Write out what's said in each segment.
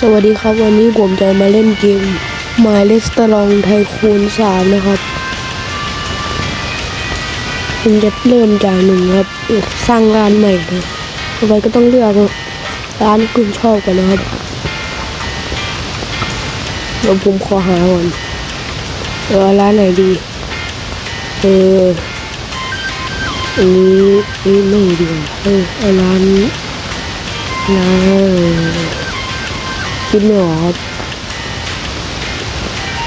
สวัสดีครับวันนี้ผมจะมาเล่นเกม My Restaurant Tycoon 3นะครับผมจะเริ่มจากหนึ่งครับสร้างร้านใหม่เลยต่อไปก็ต้องเลือกร้านที่คุณชอบก่อนนะครับเดี๋ยวผมขอหาก่อนเออร้านไหนดี เอออันนี้นี่ไม่ดีกว่าเอออาร้านร้าน คิดไม่ออกครับ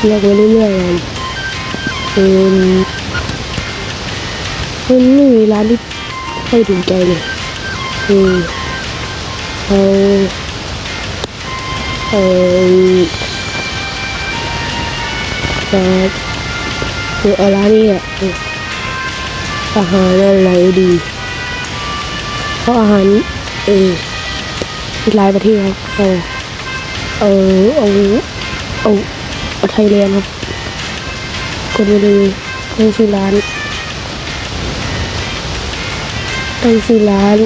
เลือกไปเรื่อยๆกันเป็นมันไม่มีร้านที่ค่อยถูกใจเลยเออเอาเออครับคือเอาร้านนี้อะอาหารอะไรดีเพราะอาหารเออหลายประเทศครับ เออเอาเอาเอาไทยแลนด์ครับกดไปเลยตั้งชื่อร้านตั้งชื่อร้าน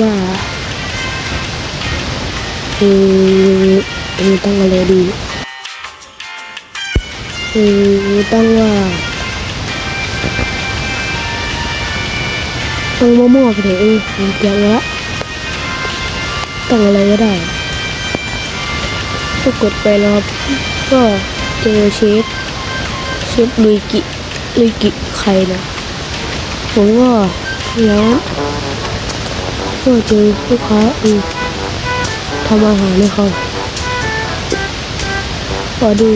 ว่าเออเออตั้งอะไรดีเออตั้งว่าตั้งมะม่วงไปเลยเออผมเตรียมไว้ละตั้งอะไรก็ได้ ก็กดไปแล้วครับก็เจอเชฟเชฟลุยกิลุยกิใครนะผมก็แล้วก็เจอลูกค้าอืมทำอาหารให้เขาพอดู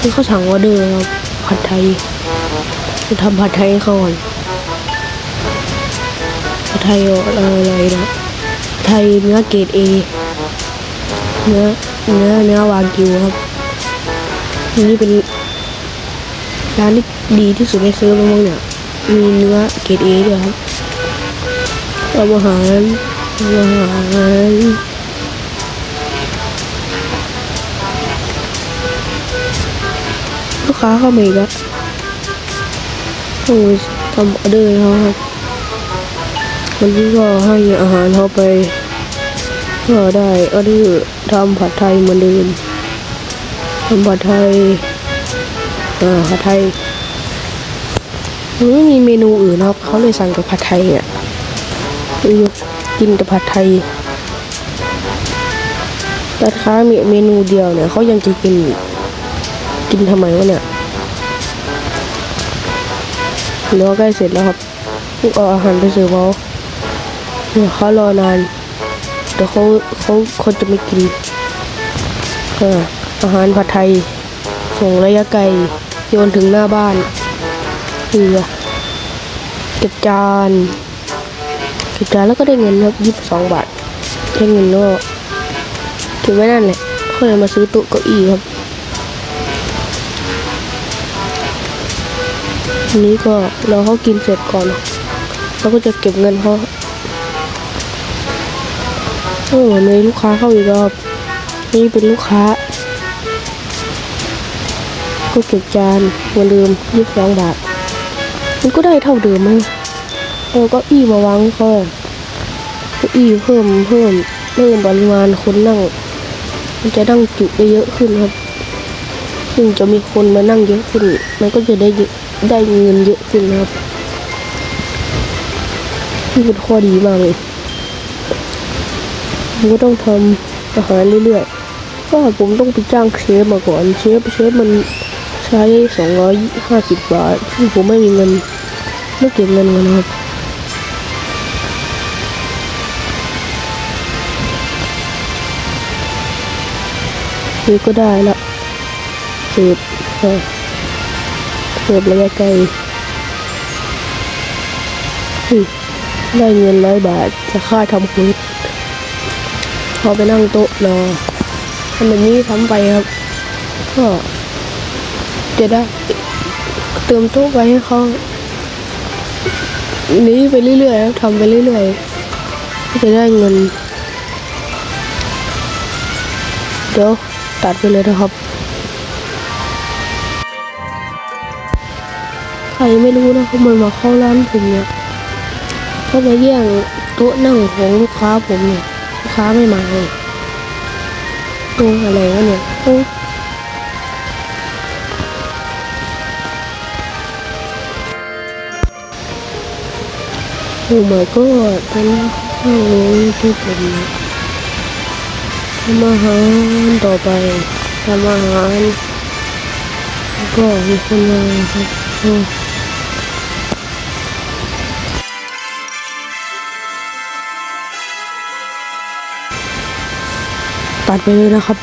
นี่เขาสั่งออเดอร์ครับผัดไทยจะทำผัดไทยให้เขาก่อน ไทยอะไรนะไทยเนื้อเกรดเอเนื้อเนื้อเนื้อวากิวครับนี่เป็นร้านที่ดีที่สุดในเซิร์ฟแล้วมั้งเนี่ยมีเนื้อเกรดเอด้วยครับเอาอาหารเอาหารลูกค้าเข้ามาอีกแล้วโอ้ยทำออเดอร์เขาครับ วันนี้ก็ให้อาหารเขาไป ก็ได้ก็ดื้ทำผัดไทยเหมือนเดิมทำผัดไทยอ่าผัดไทยมันไม่มีเมนูอื่นนะครับเขาเลยสั่งแต่ผัดไทยอะกินแต่ผัดไทยแต่ค้ามีเมนูเดียวเนี่ยเขายังจะกินกินทำไมวะเนี่ยเนื้อใกล้เสร็จแล้วครับลูกเอาอาหารไปเสิร์ฟเขา เดี๋ยวเขารอนานเดี๋ยวเขาเขาเขาจะไม่กินเอออาหารผัดไทย ส่งระยะไกลโยนถึงหน้าบ้านเรือเก็บจานเก็บจานแล้วก็ได้เงินครับยี่สิบสองบาทได้เงินก็เก็บไว้นั่นแหละค่อยมาซื้อโต๊ะเก้าอี้ครับนี้ก็เรอเขากินเสร็จก่อนเราก็จะเก็บเงินเขา โอ้ในลูกค้าเข้าอีกรอบ นี่เป็นลูกค้าก็เก็บจานเหมือนเดิมยี่สิบสองบาท มันก็ได้เท่าเดิมมั้งเออก็อี้มาวางให้เขาเก็อี้เพิ่มเพิ่มเพิ่มปริมาณคนนั่ง มันจะนั่งจุได้เยอะขึ้นครับ ซึ่งจะมีคนมานั่งเยอะขึ้น มันก็จะได้เยอะได้เงินเยอะขึ้นครับนี่เป็นข้อดีมากเลย ผมก็ต้องทำอาหารเรื่อยๆก็ผมต้องไปจ้างเชฟมาก่อน เชฟเชฟมันใช้สองร้อยห้าสิบบาทซึ่ผมไม่มีเงินไม่เก็บเงินกันครับนี่ก็ได้ละเสิร์ฟเสิร์ฟระยะไกลได้เงินร้อยบาทจะค่าทำคุย พอไปนั่งโต๊ะรอทำแบบนี้ทำไปครับ ก็จะได้เติมโต๊ะไปให้เขานี้ไปเรื่อยๆครับทำไปเรื่อยๆก็จะได้เงิน เดี๋ยวตัดไปเลยนะครับ ใครไม่รู้นะเขามันมาเข้าร้านผมเนี่ยเขามาแย่งโต๊ะนั่งของลูกค้าผมเนี่ย ค้าไม่มาเลยตรงอะไรวะเนี่ยโอ้โอ้ my god ตอนนี้ข้างนี้ที่ผมทำอาหารต่อไปทำอาหารแล้วก็มีคนมาครับ ตัดไปเลยนะครับ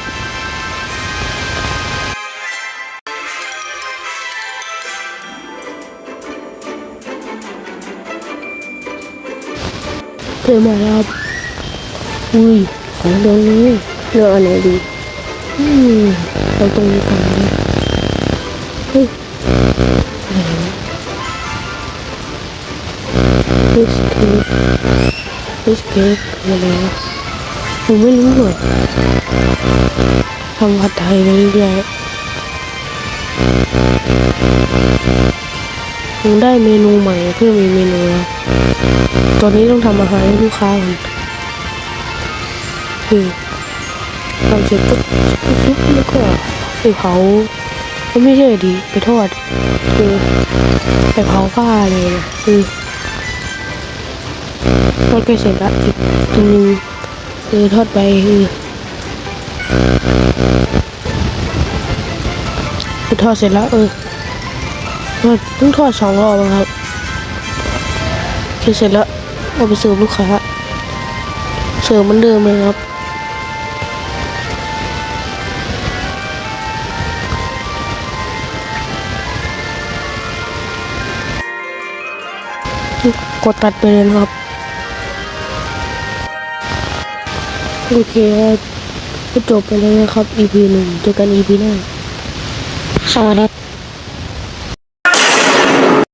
เจอมาแล้วอุ้ยของเดิมเลยเลือกอันไหนดีอืมเราตรงนี้ก่อนนะเฮ้ยอะไรวะฟิสเค้กฟิสเค้กคือะไร ผมไม่รู้เลยทำผัดไทยไปเรื่อยผมได้เมนูใหม่เพิ่อมีเมนูแล้วตอนนี้ต้องทำอาหารให้ลูกค้าก่อนคือทำเสร็จก็แล้วก็ไปเผาก็ไม่ใช่ดีไปทอดคือไปเผาผ้าเลยนะคือทอดใกล้เสร็จละอีกทีนึง คือทอดไปคือคือทอดเสร็จแล้วเออทอดเพิ่งทอดสองรอบอะครับคือเสร็จแล้วเอาไปเสิร์ฟลูกค้าเสิร์ฟเหมือนเดิมเลยครับกดตัดไปเลยครับ โอเคครับก็จบไปแล้วนะครับ EP หนึ่งเจอกัน EP หน้าสวัสดี